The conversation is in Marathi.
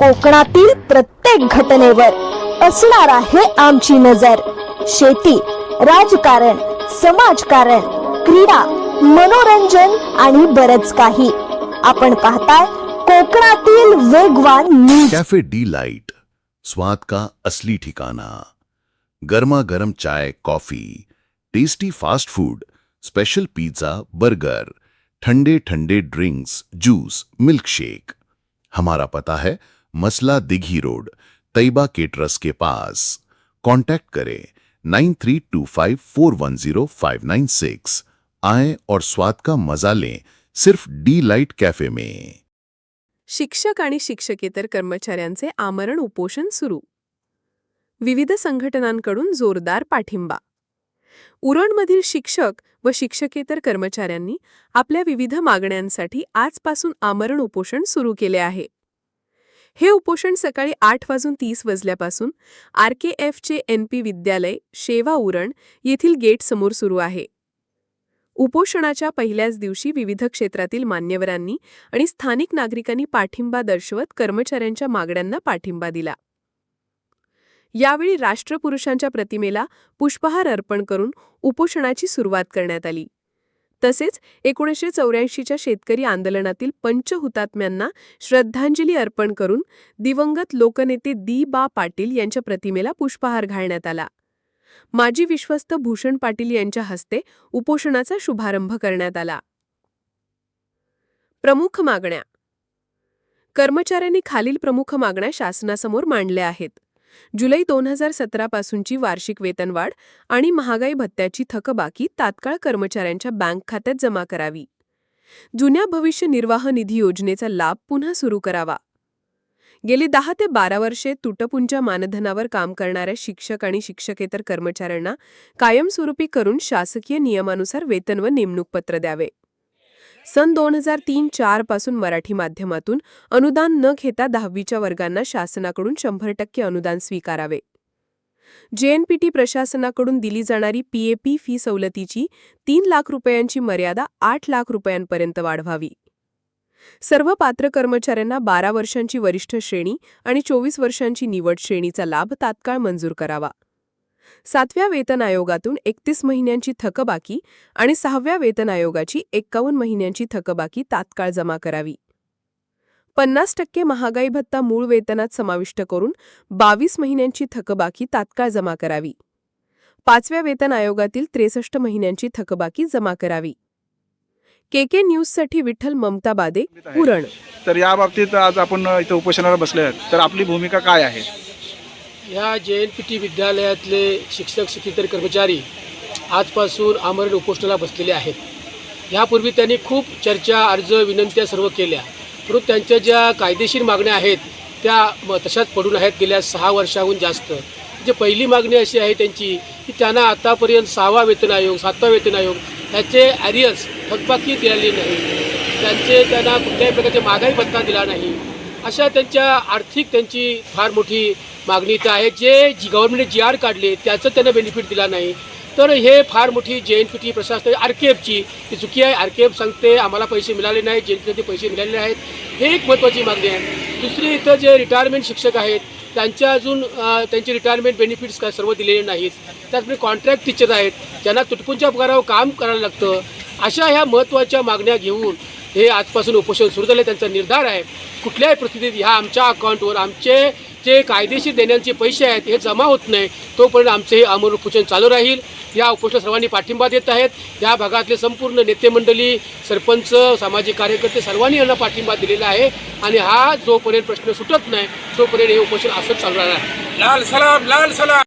कोकणातील प्रत्येक घटनेवर असणार आहे आमची नजर. शेती राजकारण समाजकारण क्रीडा मनोरंजन आणि बरच काही. आपण पाहताय कोकणातील वेगवान न्यूज डी लाइट स्वाद का असली ठिकाणा. गरमा गरम चाय coffee tasty fast food special pizza burger ठंडे ठंडे ड्रिंक्स जूस मिल्कशेक हमारा पता है मसला दिघी रोड तैबा केटरस के पास। कांटेक्ट करें nine three two five four one zero five nine six आए और स्वाद का मजा लें सिर्फ डी लाइट कैफे में। शिक्षक आणि शिक्षकेतर कर्मचाऱ्यांचे आमरण उपोषण सुरू। विविध संघटनांकडून जोरदार पाठिंबा। उरणमधील शिक्षक व शिक्षकेतर कर्मचाऱ्यांनी आपल्या विविध मागण्यांसाठी आजपासून आमरण उपोषण सुरू केले आहे. हे उपोषण सकाळी आठ वाजून तीस वाजल्यापासून आर के एफचे एन पी विद्यालय शेवा उरण येथील गेटसमोर सुरू आहे. उपोषणाच्या पहिल्याच दिवशी विविध क्षेत्रातील मान्यवरांनी आणि स्थानिक नागरिकांनी पाठिंबा दर्शवत कर्मचाऱ्यांच्या मागण्यांना पाठिंबा दिला. यावेळी राष्ट्रपुरुषांच्या प्रतिमेला पुष्पहार अर्पण करून उपोषणाची सुरुवात करण्यात आली. तसेच एकोणीसशे चौऱ्याऐंशीच्या शेतकरी आंदोलनातील पंचहुतात्म्यांना श्रद्धांजली अर्पण करून दिवंगत लोकनेते दी बा. पाटील यांच्या प्रतिमेला पुष्पहार घालण्यात आला. माजी विश्वस्त भूषण पाटील यांच्या हस्ते उपोषणाचा शुभारंभ करण्यात आला. प्रमुख मागण्या. कर्मचाऱ्यांनी खालील प्रमुख मागण्या शासनासमोर मांडल्या आहेत. जुलै दोन हजार सतरा पासूनची वार्षिक वेतनवाढ आणि महागाई भत्त्याची थकबाकी तात्काळ कर्मचाऱ्यांच्या बँक खात्यात जमा करावी. जुन्या भविष्य निर्वाह निधी योजनेचा लाभ पुन्हा सुरू करावा. गेली दहा ते बारा वर्षे तुटपुंच्या मानधनावर काम करणाऱ्या शिक्षक आणि शिक्षकेतर कर्मचाऱ्यांना कायमस्वरूपी करून शासकीय नियमानुसार वेतन व नेमणूक पत्र द्यावे. सन दोन हजार तीन चारपासून मराठी माध्यमातून अनुदान न घेता दहावीच्या वर्गांना शासनाकडून शंभर टक्के अनुदान स्वीकारावे. जेएनपीटी प्रशासनाकडून दिली जाणारी पीएपी फी सवलतीची तीन लाख रुपयांची मर्यादा आठ लाख रुपयांपर्यंत वाढवावी. सर्व पात्र कर्मचाऱ्यांना बारा वर्षांची वरिष्ठ श्रेणी आणि चोवीस वर्षांची निवड श्रेणीचा लाभ तात्काळ मंजूर करावा. सातव्या वेतन आयोगातून एकतीस महिन्यांची थकबाकी आणि सहाव्या वेतन आयोगाची एक्कावन्न महिन्यांची थकबाकी तात्काळ जमा करावी. पन्नास टक्के महागाई भत्ता मूळ वेतनात समाविष्ट करून बावीस महिन्यांची थकबाकी तात्काळ जमा करावी. पाचव्या वेतन आयोगातील त्रेसष्ट महिन्यांची थकबाकी जमा करावी. के के न्यूजसाठी विठ्ठल ममता बादे पुरण तर या बाबतीत आज आपण इथं उपोषणाला बसले आहेत तर आपली भूमिका काय आहे? ह्या जे एन पी टी विद्यालयातले शिक्षक शिक्षितर कर्मचारी आजपासून आमरण उपोषणाला बसलेले आहेत. यापूर्वी त्यांनी खूप चर्चा अर्ज विनंत्या सर्व केल्या. परंतु त्यांच्या ज्या कायदेशीर मागण्या आहेत त्या म तशाच पडून आहेत गेल्या सहा वर्षाहून जास्त. जे पहिली मागणी अशी आहे त्यांची की त्यांना आतापर्यंत सहावा वेतन आयोग सातवा वेतन आयोग ह्याचे ॲरियर्स थकबाकी दिलेली नाही. त्यांचे त्यांना कुठल्याही प्रकारचे महागाई भत्ता दिला नाही. अशा त्यांच्या आर्थिक त्यांची फार मोठी मागणी इथं आहे. जे जी गव्हर्नमेंटने जी आर काढले त्याचं त्यांना बेनिफिट दिला नाही. तर हे फार मोठी जे एन पी टी प्रशासन आर के एफची ती चुकी आहे. आर के एफ सांगते आम्हाला पैसे मिळाले नाही जे एन पी पैसे मिळालेले आहेत हे एक महत्त्वाची मागणी आहे. दुसरी इथं जे रिटायरमेंट शिक्षक आहेत त्यांच्या अजून त्यांचे रिटायरमेंट बेनिफिट्स काय सर्व दिलेले नाहीत. त्याचप्रमाणे कॉन्ट्रॅक्ट टीचर आहेत ज्यांना तुटपुंच्या पगारावर काम करायला लागतं. अशा ह्या महत्त्वाच्या मागण्या घेऊन हे आजपासून उपोषण सुरू झाले त्यांचा निर्धार आहे. कुठल्याही परिस्थितीत ह्या आमच्या अकाउंटवर आमचे जे कायदेशीर देण्याचे पैसे आहेत हे जमा होत नाही. तोपर्यंत आमचे हे अमर उपोषण चालू राहील. या उपोषण सर्वांनी पाठिंबा देत आहेत. या भागातले संपूर्ण नेते मंडळी सरपंच सामाजिक कार्यकर्ते सर्वांनी यांना पाठिंबा दिलेला आहे. आणि हा जोपर्यंत प्रश्न सुटत नाही तोपर्यंत हे उपोषण असंच चालू राहणार आहे. लाल सलाम लाल सलाम.